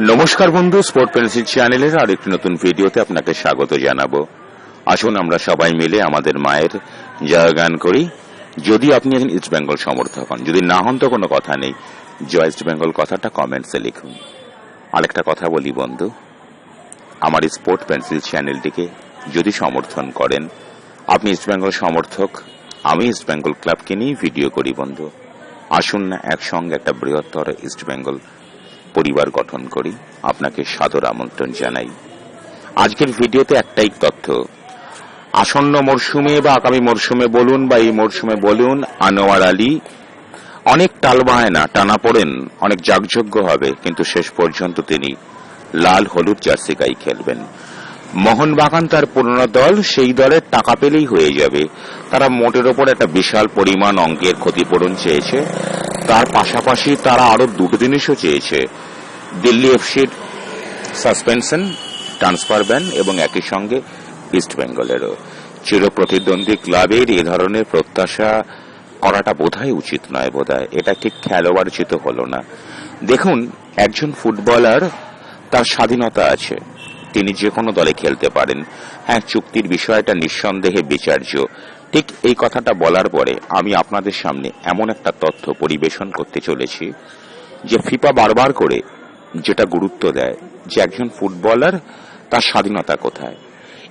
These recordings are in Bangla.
নমস্কার বন্ধু স্পোর্ট পেন্সিল চ্যানেলের আর একটি নতুন ভিডিওতে আপনাকে স্বাগত জানাব। আসুন আমরা সবাই মিলে আমাদের মায়ের জয়গান করি। যদি আপনি একজন ইস্ট বেঙ্গল সমর্থক হন, যদি না হন তো কোনো কথা নেই। জয় ইস্ট বেঙ্গল কথাটা কমেন্টসে লিখুন। আরেকটা কথা বলি বন্ধু, আমার স্পোর্ট পেন্সিল চ্যানেলটিকে যদি সমর্থন করেন, আপনি ইস্ট বেঙ্গল সমর্থক, আমি ইস্ট বেঙ্গল ক্লাবকে নিয়েই ভিডিও করি বন্ধু। আসুন না একসঙ্গে একটা বৃহত্তর ইস্ট বেঙ্গল পরিবার গঠন করি, আপনাকে সাদর আমন্ত্রণ জানাই। আজকের ভিডিওতে একটাই তথ্য। আসন্ন মরশুমে বা আগামী মরশুমে বলুন বা এই মরশুমে বলুন, আনোয়ার আলী অনেক টালবাহানা টানা পড়েন, অনেক যাগযজ্ঞ হবে, কিন্তু শেষ পর্যন্ত তিনি লাল হলুদ জার্সি গাই খেলবেন। মোহনবাগান তার পুরনো দল, সেই দলের টাকা পেলেই হয়ে যাবে। তারা মোটের ওপর একটা বিশাল পরিমাণ অঙ্কের ক্ষতিপূরণ চেয়েছে। তার পাশাপাশি তারা আরও দুটো জিনিসও চেয়েছে। দিল্লি এফসির সাসপেনশন ট্রান্সফার ব্যান এবং একই সঙ্গে ইস্ট বেঙ্গলেরও চির প্রতিদ্বন্দ্বী ক্লাবের এ ধরনের প্রত্যাশা করাটা বোধহয় উচিত নয় বোধহয়। এটা ঠিক খেলোয়াড়চিত হলো না। দেখুন, একজন ফুটবলার, তার স্বাধীনতা আছে। তিনি যে কোনো দলে খেলতে পারেন। হ্যাঁ চুক্তির বিষয়টা নিঃসন্দেহে বিচার্য। ঠিক এই কথাটা বলার পরে আমি আপনাদের সামনে এমন একটা তথ্য পরিবেশন করতে চলেছি যে ফিফা বারবার করে যেটা গুরুত্ব দেয় যে একজন ফুটবলার তার স্বাধীনতা কোথায়।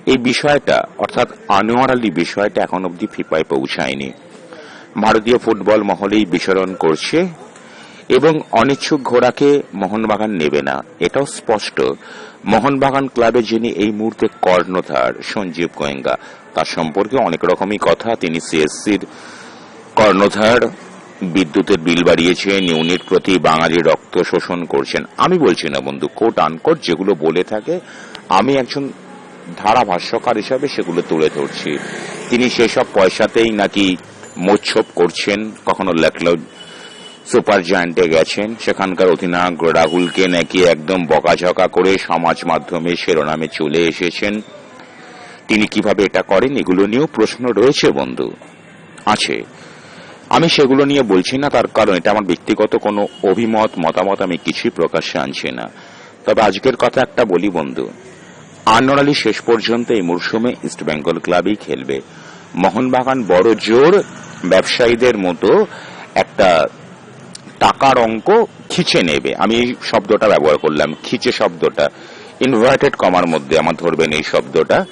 এই বিষয়টা, অর্থাৎ আনোয়ার আলী বিষয়টা এখন অবধি ফিফায় পৌঁছায়নি। ভারতীয় ফুটবল মহলেই বিচরণ করছে এবং অনিচ্ছুক ঘোড়াকে মোহনবাগান নেবে না। এটাও স্পষ্ট। মোহনবাগান ক্লাবে যিনি এই মুহূর্তে কর্ণধার, সঞ্জীব গোয়েঙ্গা তার সম্পর্কে অনেক রকমই কথা। তিনি সিএসসির কর্ণধার বিদ্যুতের বিল বাড়িয়েছেন ইউনিট প্রতি বাঙালি রক্ত শোষণ করছেন। আমি বলছি না বন্ধু কোট আনকোট যেগুলো বলে থাকে, আমি একজন ধারাভাষ্যকার হিসাবে সেগুলো তুলে ধরছি। তিনি সেসব পয়সাতেই নাকি মোচ্ছপ করছেন, কখনো লেখলো সুপার জায়ান্টে গেছেন, সেখানকার অধিনায়ক রাহুলকে নাকি একদম বকাঝকা করে সমাজ মাধ্যমে শিরোনামে চলে এসেছেন। তিনি কীভাবে এটা করেন, এগুলো নিয়েও প্রশ্ন রয়েছে বন্ধু। আছে। আমি সেগুলো নিয়ে বলছি না, তার কারণ এটা আমার ব্যক্তিগত কোনো অভিমত, মতামত আমি কিছুই প্রকাশ্যে আনছি না। তবে আজকের কথা একটা বলি বন্ধু। আনোয়ার আলী শেষ পর্যন্ত এই মরশুমে ইস্ট বেঙ্গল ক্লাবেই খেলবে। মোহনবাগান বড় জোর ব্যবসায়ীদের মতো একটা টাকার অঙ্ক খিচে নেবে। আমি এই শব্দটা ব্যবহার করলাম, খিচে শব্দটা। ইনভার্টেড কমার মধ্যে আমার ধরবেন এই শব্দটা,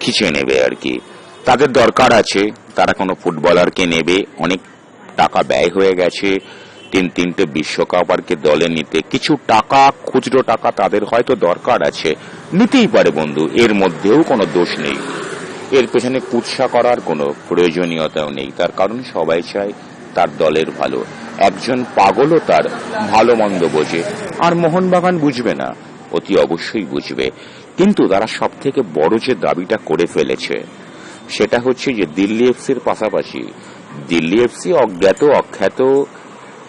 খিচে নেবে আর কি। তাদের দরকার আছে, তারা কোনো ফুটবলারকে নেবে, অনেক টাকা ব্যয় হয়ে গেছে। তিন তিনটে বিশ্বকাপ আর কি দলে নিতে কিছু টাকা, খুচরো টাকা তাদের হয়তো দরকার আছে। নিতেই পারে বন্ধু, এর মধ্যেও কোনো দোষ নেই। এর পেছনে কুৎসা করার কোনো প্রয়োজনীয়তাও নেই। তার কারণ সবাই চায় তার দলের ভালো। একজন পাগলও তার ভালো মন্দ বোঝে। আর মোহনবাগান বুঝবে না, অতি অবশ্যই বুঝবে। কিন্তু তারা সব থেকে বড় যে দাবিটা করে ফেলেছে, সেটা হচ্ছে যে দিল্লি এফসির পাশাপাশি দিল্লি এফসি, অজ্ঞাত, অখ্যাত,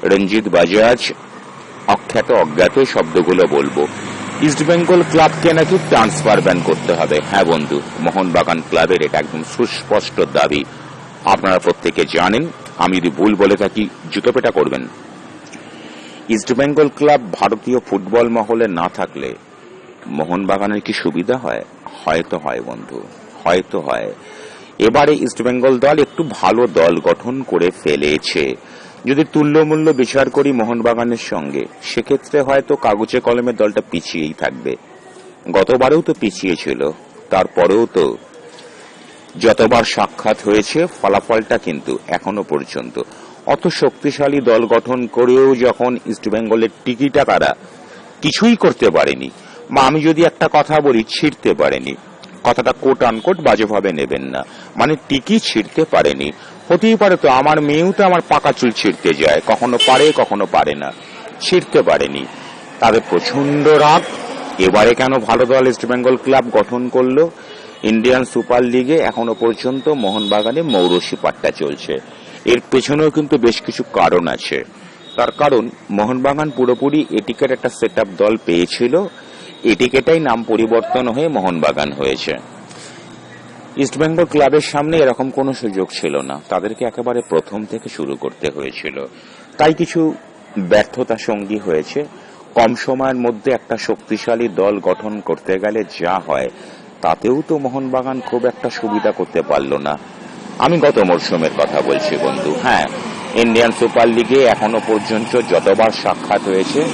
রঞ্জিত বাজাজ, অখ্যাত, অজ্ঞাত শব্দগুলো বলব। ইস্ট বেঙ্গল ক্লাবকে নাকি ট্রান্সফার ব্যান করতে হবে। হ্যাঁ বন্ধু, মোহনবাগান ক্লাবের এটা একদম সুস্পষ্ট দাবি। আপনারা প্রত্যেকে জানেন, আমি যদি ভুল বলে থাকি, জুতোপেটা করবেন। ইস্ট বেঙ্গল ক্লাব ভারতীয় ফুটবল মহলে না থাকলে মোহনবাগানের কি সুবিধা হয়? হয়তো হয় বন্ধু, হয়তো হয়। এবারে ইস্টবেঙ্গল দল একটু ভালো দল গঠন করে ফেলেছে। যদি তুল্যমূল্য বিচার করি মোহনবাগানের সঙ্গে, সেক্ষেত্রে হয়তো কাগজে কলমে দলটা পিছিয়েই থাকবে। গতবারেও তো পিছিয়ে ছিল তারপরেও তো যতবার সাক্ষাৎ হয়েছে, ফলাফলটা কিন্তু এখনও পর্যন্ত। অত শক্তিশালী দল গঠন করেও যখন ইস্টবেঙ্গলের টিকিটা তারা কিছুই করতে পারেনি, বা আমি যদি একটা কথা বলি, ছিঁড়তে পারেনি কথাটা কোট আনকোট বাজেভাবে নেবেন না। মানে টিকি ছিঁড়তে পারেনি। হতেই পারে তো আমার মেয়েও তো আমার পাকা চুল ছিঁড়তে যায়। কখনো পারে কখনো পারে না। ছিঁড়তে পারেনি। তাদের প্রচণ্ড রাগ। এবারে কেন ভালো দল ইস্ট বেঙ্গল ক্লাব গঠন করল? ইন্ডিয়ান সুপার লিগে এখনও পর্যন্ত মোহনবাগানে মৌরসী পাট্টা চলছে। এর পেছনেও কিন্তু বেশ কিছু কারণ আছে। তার কারণ, মোহনবাগান পুরোপুরি এটিকের একটা সেট দল পেয়েছিল। এটিকেটাই নাম পরিবর্তন হয়ে মোহনবাগান হয়েছে। ইস্টবেঙ্গল ক্লাবের সামনে এরকম কোনো সুযোগ ছিল না। তাদেরকে একেবারে প্রথম থেকে শুরু করতে হয়েছিল। তাই কিছু ব্যর্থতা সঙ্গী হয়েছে। কম সময়ের মধ্যে একটা শক্তিশালী দল গঠন করতে গেলে যা হয়, তাতেও তো মোহনবাগান খুব একটা সুবিধা করতে পারল না। আমি গত মরশুমের কথা বলছি বন্ধু। হ্যাঁ ইন্ডিয়ান সুপার লিগে এখনও পর্যন্ত যতবার সাক্ষাৎ হয়েছে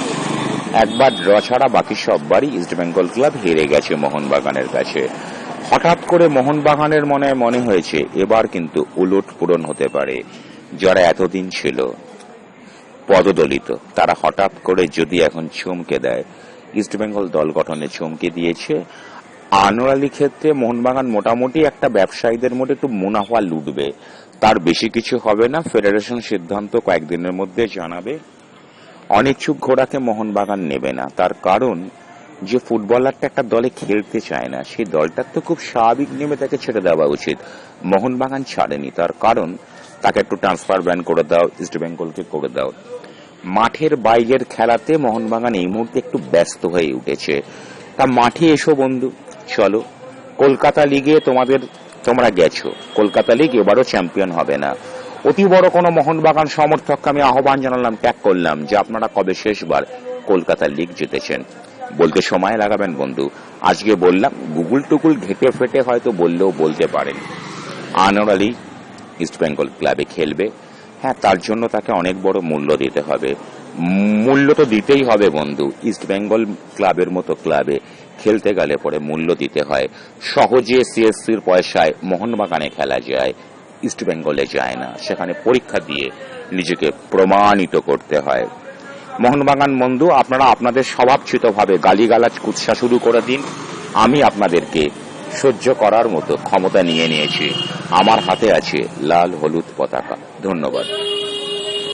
একবার ড্র ছাড়া বাকি সববারই ইস্টবেঙ্গল ক্লাব হেরে গেছে মোহনবাগানের কাছে। হঠাৎ করে মোহনবাগানের মনে মনে হয়েছে, এবার কিন্তু উলট পূরণ হতে পারে। যারা এতদিন ছিল পদদলিত। তারা হঠাৎ করে যদি এখন চমকে দেয় ইস্টবেঙ্গল দল গঠনে চমকে দিয়েছে। আনোয়ালি ক্ষেত্রে মোহনবাগান মোটামুটি একটা ব্যবসায়ীদের মধ্যে একটু মুনাফা লুটবে। তার বেশি কিছু হবে না, ফেডারেশন সিদ্ধান্ত কয়েকদিনের মধ্যে জানাবে। অনিচ্ছুক ঘোড়াকে মোহনবাগান নেবে না। তার কারণ, যে ফুটবলারটা একটা দলে খেলতে চায় না, সেই দলটার তো খুব স্বাভাবিক নেমে তাকে ছেড়ে দেওয়া উচিত। মোহনবাগান ছাড়েনি। তার কারণ, তাকে একটু ট্রান্সফার ব্যান করে দাও ইস্ট বেঙ্গলকে করে দাও। মাঠের বাইরের খেলাতে মোহনবাগান এই মুহূর্তে একটু ব্যস্ত হয়ে উঠেছে। তা মাঠে এসো বন্ধু, চলো। কলকাতা লিগে তোমাদের, তোমরা গেছো। কলকাতা লিগ এবারও চ্যাম্পিয়ন হবে না। অতি বড় কোনো মোহনবাগান সমর্থককে আমি আহ্বান জানালাম ট্যাগ করলাম যে আপনারা কবে শেষবার কলকাতা লিগ জিতেছেন। বলতে সময় লাগাবেন বন্ধু। আজকে বললাম গুগল টুকুল ঘেটে ফেটে হয়তো বললেও বলতে পারেন। আনোয়ার আলী ইস্টবেঙ্গল ক্লাবে খেলবে। হ্যাঁ তার জন্য তাকে অনেক বড় মূল্য দিতে হবে। মূল্য তো দিতেই হবে বন্ধু। ইস্টবেঙ্গল ক্লাবের মতো ক্লাবে খেলতে গেলে পরে মূল্য দিতে হয়। সহজে সিএসসির পয়সায় মোহনবাগানে খেলা যায়। ইস্টবেঙ্গলে যায় না। সেখানে পরীক্ষা দিয়ে নিজেকে প্রমাণিত করতে হয়। মোহনবাগান বন্ধু, আপনারা আপনাদের স্বভাবচ্যুতভাবে গালিগালাজ, কুৎসা শুরু করে দিন। আমি আপনাদেরকে সহ্য করার মতো ক্ষমতা নিয়ে নিয়েছি। আমার হাতে আছে লাল হলুদ পতাকা। ধন্যবাদ।